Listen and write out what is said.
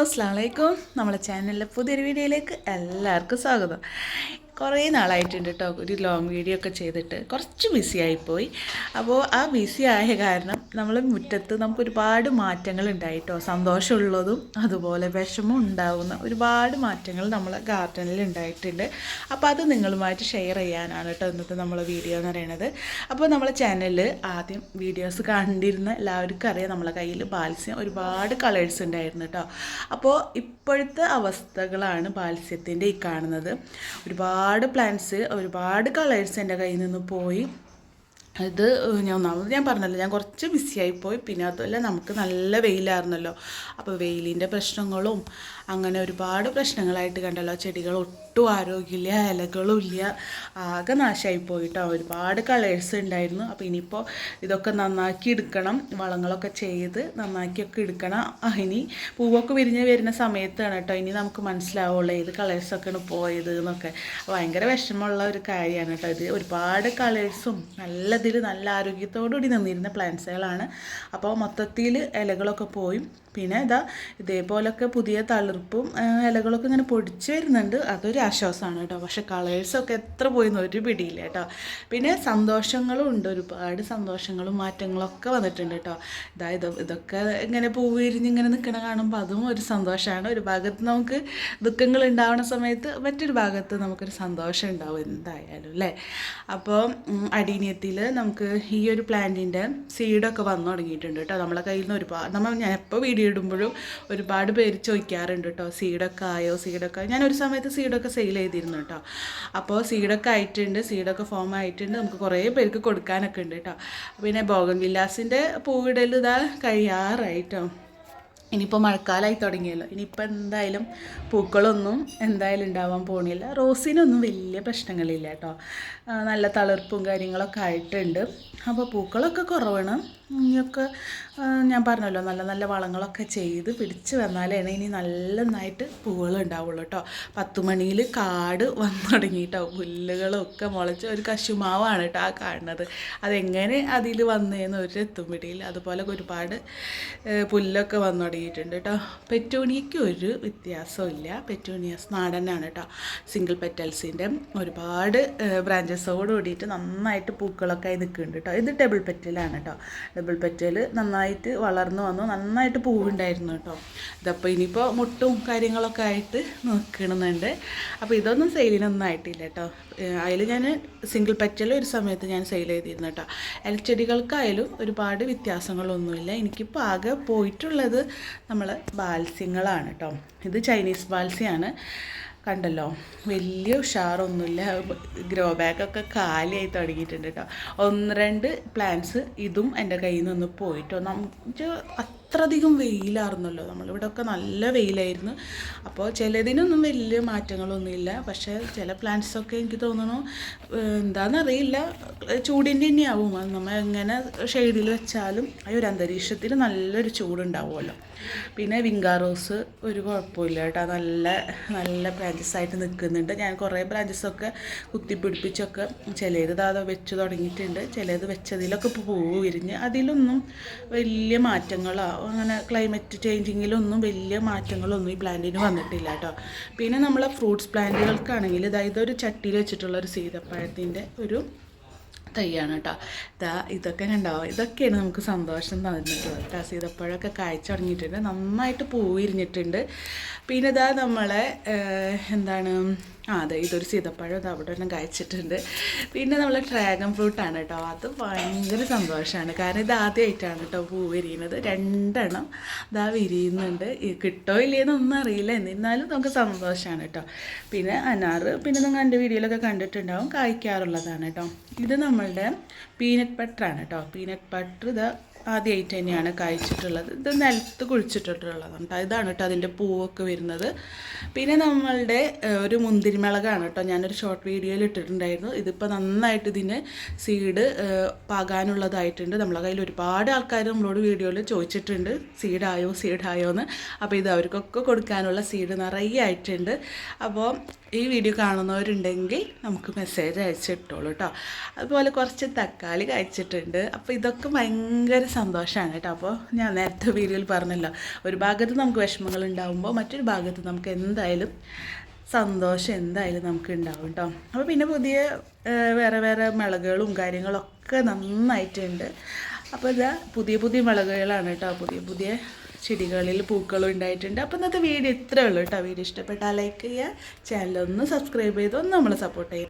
അസ്സാം വലൈക്കും നമ്മുടെ ചാനലിലെ പുതിയൊരു വീഡിയോയിലേക്ക് എല്ലാവർക്കും സ്വാഗതം. കുറേ നാളായിട്ടുണ്ട് കേട്ടോ ഒരു ലോങ് വീഡിയോ ഒക്കെ ചെയ്തിട്ട്. കുറച്ച് ബിസി ആയിപ്പോയി. അപ്പോൾ ആ ബിസി ആയ കാരണം നമ്മൾ മുറ്റത്ത് നമുക്ക് ഒരുപാട് മാറ്റങ്ങൾ ഉണ്ടായി ഉണ്ടായിട്ടോ സന്തോഷമുള്ളതും അതുപോലെ വിഷമം ഉണ്ടാകുന്ന ഒരുപാട് മാറ്റങ്ങൾ നമ്മളെ ഗാർഡനിൽ ഉണ്ടായിട്ടുണ്ട്. അപ്പോൾ അത് നിങ്ങളുമായിട്ട് ഷെയർ ചെയ്യാനാണ് കേട്ടോ ഇന്നത്തെ നമ്മളെ വീഡിയോ എന്ന് പറയുന്നത് അപ്പോൾ നമ്മളെ ചാനലിൽ ആദ്യം വീഡിയോസ് കണ്ടിരുന്ന എല്ലാവർക്കും അറിയാം നമ്മളെ കയ്യിൽ ബാൽസ്യം ഒരുപാട് കളേഴ്സ് ഉണ്ടായിരുന്നു കേട്ടോ അപ്പോൾ ഇപ്പോഴത്തെ അവസ്ഥകളാണ് ബാൽസ്യത്തിന്റെ ഈ കാണുന്നത്. ഒരുപാട് പ്ലാന്റ്സ് ഒരുപാട് കളേഴ്സ് എന്റെ കയ്യിൽ നിന്ന് പോയി. ഇത് ഞാൻ ഒന്നാമത് ഞാൻ പറഞ്ഞല്ലോ ഞാൻ കുറച്ച് ബിസിയായി പോയി. പിന്നെ അതുമല്ല നമുക്ക് നല്ല വെയിലായിരുന്നല്ലോ. അപ്പോൾ വെയിലിന്റെ പ്രശ്നങ്ങളും അങ്ങനെ ഒരുപാട് പ്രശ്നങ്ങളായിട്ട് കണ്ടല്ലോ. ചെടികൾ ഒട്ടും ആരോഗ്യമില്ല ഇലകളും ഇല്ല. ആകെ നാശമായി പോയിട്ടോ. ഒരുപാട് കളേഴ്സ് ഉണ്ടായിരുന്നു. അപ്പോൾ ഇനിയിപ്പോൾ ഇതൊക്കെ നന്നാക്കി എടുക്കണം. വളങ്ങളൊക്കെ ചെയ്ത് നന്നാക്കിയൊക്കെ എടുക്കണം. ഇനി പൂവൊക്കെ വിരിഞ്ഞ് വരുന്ന സമയത്താണ് കേട്ടോ. ഇനി നമുക്ക് മനസ്സിലാവുള്ളൂ ഏത് കളേഴ്സൊക്കെയാണ് പോയത് എന്നൊക്കെ. ഭയങ്കര വിഷമമുള്ള ഒരു കാര്യമാണ് കേട്ടോ ഇത്. ഒരുപാട് കളേഴ്സും നല്ല ഇതിൽ നല്ല ആരോഗ്യത്തോടുകൂടി നിന്നിരുന്ന പ്ലാന്റ്സുകളാണ് അപ്പോൾ മൊത്തത്തിൽ ഇലകളൊക്കെ പോയി. പിന്നെ ഇതാ ഇതേപോലൊക്കെ പുതിയ തളിർപ്പും ആ, ഇലകളൊക്കെ ഇങ്ങനെ പൊടിച്ച് വരുന്നുണ്ട്. അതൊരു ആശ്വാസമാണ് കേട്ടോ. പക്ഷെ കളേഴ്സൊക്കെ എത്ര പോയിന്ന് ഒരു പിടിയില്ല കേട്ടോ. പിന്നെ സന്തോഷങ്ങളും ഉണ്ട്. ഒരുപാട് സന്തോഷങ്ങളും മാറ്റങ്ങളൊക്കെ വന്നിട്ടുണ്ട് കേട്ടോ. ഇതായത് ഇതൊക്കെ ഇങ്ങനെ പൂവിരിഞ്ഞ് ഇങ്ങനെ നിൽക്കണ കാണുമ്പോൾ അതും ഒരു സന്തോഷമാണ് ഒരു ഭാഗത്ത് നമുക്ക് ദുഃഖങ്ങൾ ഉണ്ടാവുന്ന സമയത്ത് മറ്റൊരു ഭാഗത്ത് നമുക്കൊരു സന്തോഷം ഉണ്ടാവും എന്തായാലും അല്ലേ? അപ്പോൾ അടീനിയത്തിൽ നമുക്ക് ഈ ഒരു പ്ലാന്റിന്റെ സീഡൊക്കെ വന്നു തുടങ്ങിയിട്ടുണ്ട് കേട്ടോ. നമ്മളെ കയ്യിൽ നിന്ന് ഒരുപാട് നമ്മൾ ഞാൻ എപ്പോൾ വീഡിയോ ഇടുമ്പോഴും ഒരുപാട് പേര് ചോദിക്കാറുണ്ട് കേട്ടോ. സീഡൊക്കെ ആയോ? സീഡൊക്കെ ഞാൻ ഒരു സമയത്ത് സീഡൊക്കെ സെയിൽ ചെയ്തിരുന്നു കേട്ടോ. അപ്പോൾ സീഡൊക്കെ ആയിട്ടുണ്ട് സീഡൊക്കെ ഫോം ആയിട്ടുണ്ട്. നമുക്ക് കുറേ പേർക്ക് കൊടുക്കാനൊക്കെ ഉണ്ട് കേട്ടോ. പിന്നെ ബോഗൻ വില്ലാസിന്റെ പൂവിടൽ ഇതാ കഴിയാറായിട്ടോ. ഇനിയിപ്പോൾ മഴക്കാലമായി തുടങ്ങിയല്ലോ. ഇനിയിപ്പോൾ എന്തായാലും പൂക്കളൊന്നും എന്തായാലും ഉണ്ടാവാൻ പോണില്ല. റോസിനൊന്നും വലിയ പ്രശ്നങ്ങളില്ല കേട്ടോ. നല്ല തളിർപ്പും കാര്യങ്ങളൊക്കെ ആയിട്ടുണ്ട്. അപ്പോൾ പൂക്കളൊക്കെ കുറവാണ്. ഇനിയൊക്കെ ഞാൻ പറഞ്ഞല്ലോ നല്ല നല്ല വളങ്ങളൊക്കെ ചെയ്ത് പിടിച്ച് വന്നാലാണ് ഇനി നല്ല നന്നായിട്ട് പൂവുകൾ ഉണ്ടാവുള്ളൂ കേട്ടോ. പത്ത് മണിയിൽ കാട് വന്നു തുടങ്ങിയിട്ടോ പുല്ലുകളൊക്കെ മുളച്ച് ഒരു കശുമാവാണ് കേട്ടോ ആ കാണുന്നത്. അതെങ്ങനെ അതിൽ വന്നേന്ന് ഒരു എത്തും പിടിയിൽ അതുപോലെ ഒരുപാട് പുല്ലൊക്കെ വന്നു തുടങ്ങിയിട്ടുണ്ട് കേട്ടോ. പെറ്റോണിയയ്ക്ക് ഒരു ഇല്ല നാടൻ നാടനാണ് കേട്ടോ. സിംഗിൾ പെറ്റൽസിന്റെ ഒരുപാട് ബ്രാഞ്ചസോട് കൂടിയിട്ട് നന്നായിട്ട് പൂക്കളൊക്കെ ആയി നിൽക്കുന്നുണ്ട് കേട്ടോ. ഇത് ഡബിൾ പെറ്റലാണ് കേട്ടോ. ഡബിൾ പെറ്റൽ നന്നായിട്ട് വളർന്നു വന്നു. നന്നായിട്ട് പൂവുണ്ടായിരുന്നു കേട്ടോ. ഇതപ്പോൾ ഇനിയിപ്പോൾ മുട്ടും കാര്യങ്ങളൊക്കെ ആയിട്ട് നോക്കണമെന്നുണ്ട് അപ്പോൾ ഇതൊന്നും സെയിലിനൊന്നും ആയിട്ടില്ല കേട്ടോ. അതിൽ ഞാൻ സിംഗിൾ പെറ്റൽ ഒരു സമയത്ത് ഞാൻ സെയിൽ ചെയ്തിരുന്നു കേട്ടോ. ഇലച്ചെടികൾക്കായാലും ഒരുപാട് വ്യത്യാസങ്ങളൊന്നുമില്ല. എനിക്കിപ്പോൾ ആകെ പോയിട്ടുള്ളത് നമ്മൾ ബാൽസ്യങ്ങളാണ് കേട്ടോ ഇത് ചൈനീസ് ബാൽസ്യമാണ് കണ്ടല്ലോ വലിയ ഉഷാറൊന്നുമില്ല. ഗ്രോ ബാഗൊക്കെ കാലിയായി തുടങ്ങിയിട്ടുണ്ട് കേട്ടോ ഒന്ന് രണ്ട് പ്ലാന്റ്സ് ഇതും എന്റെ കയ്യിൽ നിന്ന് പോയിട്ടോ. നമുക്ക് അത്രയധികം വെയിലായിരുന്നല്ലോ. നമ്മളിവിടെയൊക്കെ നല്ല വെയിലായിരുന്നു. അപ്പോൾ ചിലതിനൊന്നും വലിയ മാറ്റങ്ങളൊന്നുമില്ല. പക്ഷേ ചില പ്ലാന്റ്സൊക്കെ എനിക്ക് തോന്നുന്നു എന്താണെന്നറിയില്ല ചൂടിന്റെ തന്നെയാവും. അത് നമ്മൾ എങ്ങനെ ഷെയ്ഡിൽ വെച്ചാലും ആ ഒരു അന്തരീക്ഷത്തിൽ നല്ലൊരു ചൂടുണ്ടാവുമല്ലോ. പിന്നെ വിങ്കാറോസ് ഒരു കുഴപ്പമില്ല കേട്ടോ. നല്ല നല്ല ബ്രാഞ്ചസ് ആയിട്ട് നിൽക്കുന്നുണ്ട്. ഞാൻ കുറേ ബ്രാഞ്ചസൊക്കെ കുത്തിപ്പിടിപ്പിച്ചൊക്കെ ചിലത് ദാ വെച്ച് തുടങ്ങിയിട്ടുണ്ട്. ചിലത് വെച്ചതിലൊക്കെ പൂവ് വിരിഞ്ഞ് അതിലൊന്നും വലിയ മാറ്റങ്ങളോ അങ്ങനെ ക്ലൈമറ്റ് ചേഞ്ചിങ്ങിലൊന്നും വലിയ മാറ്റങ്ങളൊന്നും ഈ പ്ലാന്റിന് വന്നിട്ടില്ല കേട്ടോ. പിന്നെ നമ്മളെ ഫ്രൂട്ട്സ് പ്ലാന്റുകൾക്കാണെങ്കിൽ അതായത് ഒരു ചട്ടിയിൽ വെച്ചിട്ടുള്ള ഒരു സീതപ്പഴത്തിന്റെ ഒരു തൈയാണ് കേട്ടോ. ഇതാ ഇതൊക്കെ കണ്ടാവും ഇതൊക്കെയാണ് നമുക്ക് സന്തോഷം തന്നിട്ടുള്ളത് കേട്ടോ. സീതപ്പഴമൊക്കെ കായ്ച്ചു തുടങ്ങിയിട്ടുണ്ട് നന്നായിട്ട് പൂവിരിഞ്ഞിട്ടുണ്ട് പിന്നെ ഇതാ നമ്മളെ എന്താണ് ആ അതെ ഇതൊരു സീതപ്പഴം അവിടെ തന്നെ കഴിച്ചിട്ടുണ്ട് പിന്നെ നമ്മൾ ഡ്രാഗൺ ഫ്രൂട്ടാണ് കേട്ടോ. അത് ഭയങ്കര സന്തോഷമാണ് കാരണം ഇത് ആദ്യമായിട്ടാണ് കേട്ടോ പൂ വിരിയുന്നത്. രണ്ടെണ്ണം ഇതാ വിരിയുന്നുണ്ട്. കിട്ടോ ഇല്ലേന്നൊന്നും അറിയില്ല. എന്നിരുന്നാലും നമുക്ക് സന്തോഷമാണ് കേട്ടോ. പിന്നെ അനാറ് പിന്നെ നിങ്ങൾ എന്റെ വീഡിയോയിലൊക്കെ കണ്ടിട്ടുണ്ടാവും കായ്ക്കാറുള്ളതാണ് കേട്ടോ. ഇത് നമ്മളുടെ പീനട്ട് ബട്ടറാണ് കേട്ടോ. പീനട്ട് ബട്ടർ ഇത് ആദ്യമായിട്ട് തന്നെയാണ് കായ്ച്ചിട്ടുള്ളത്. ഇത് നിലത്ത് കുഴിച്ചിട്ടിട്ടുള്ളതാണ് കേട്ടോ ഇതാണ് കേട്ടോ അതിന്റെ പൂവൊക്കെ വരുന്നത്. പിന്നെ നമ്മളുടെ ഒരു മുന്തിരിമിളകാണ് കേട്ടോ ഞാനൊരു ഷോർട്ട് വീഡിയോയിൽ ഇട്ടിട്ടുണ്ടായിരുന്നു. ഇതിപ്പോൾ നന്നായിട്ട് ഇതിന് സീഡ് പാകാനുള്ളതായിട്ടുണ്ട്. നമ്മളെ കയ്യിൽ ഒരുപാട് ആൾക്കാർ നമ്മളോട് വീഡിയോയിൽ ചോദിച്ചിട്ടുണ്ട്. സീഡായോ സീഡായോ എന്ന്. അപ്പോൾ ഇത് അവർക്കൊക്കെ കൊടുക്കാനുള്ള സീഡ് നിറയെ ആയിട്ടുണ്ട്. അപ്പോൾ ഈ വീഡിയോ കാണുന്നവരുണ്ടെങ്കിൽ നമുക്ക് മെസ്സേജ് അയച്ചിട്ടോളൂ കേട്ടോ അതുപോലെ കുറച്ച് തക്കാളി കഴിച്ചിട്ടുണ്ട് അപ്പോൾ ഇതൊക്കെ ഭയങ്കര സന്തോഷമാണ് കേട്ടോ. അപ്പോൾ ഞാൻ നേരത്തെ വീഡിയോയിൽ പറഞ്ഞല്ലോ ഒരു ഭാഗത്ത് നമുക്ക് വിഷമങ്ങൾ ഉണ്ടാകുമ്പോൾ മറ്റൊരു ഭാഗത്ത് നമുക്ക് എന്തായാലും സന്തോഷം എന്തായാലും നമുക്ക് ഉണ്ടാവും കേട്ടോ. അപ്പോൾ പിന്നെ പുതിയ വേറെ വേറെ മിളകുകളും കാര്യങ്ങളൊക്കെ നന്നായിട്ടുണ്ട്. അപ്പോൾ ഇതാ പുതിയ പുതിയ മിളകുകളാണ് കേട്ടോ. പുതിയ പുതിയ ചെടികളിൽ പൂക്കളും ഉണ്ടായിട്ടുണ്ട്. അപ്പോൾ ഇന്നത്തെ വീഡിയോ ഇത്രയേ ഉള്ളൂ കേട്ടോ. വീഡിയോ ഇഷ്ടപ്പെട്ടാൽ ലൈക്ക് ചെയ്യുക ചാനലൊന്ന് സബ്സ്ക്രൈബ് ചെയ്ത് ഒന്ന് നമ്മളെ സപ്പോർട്ട് ചെയ്യുക.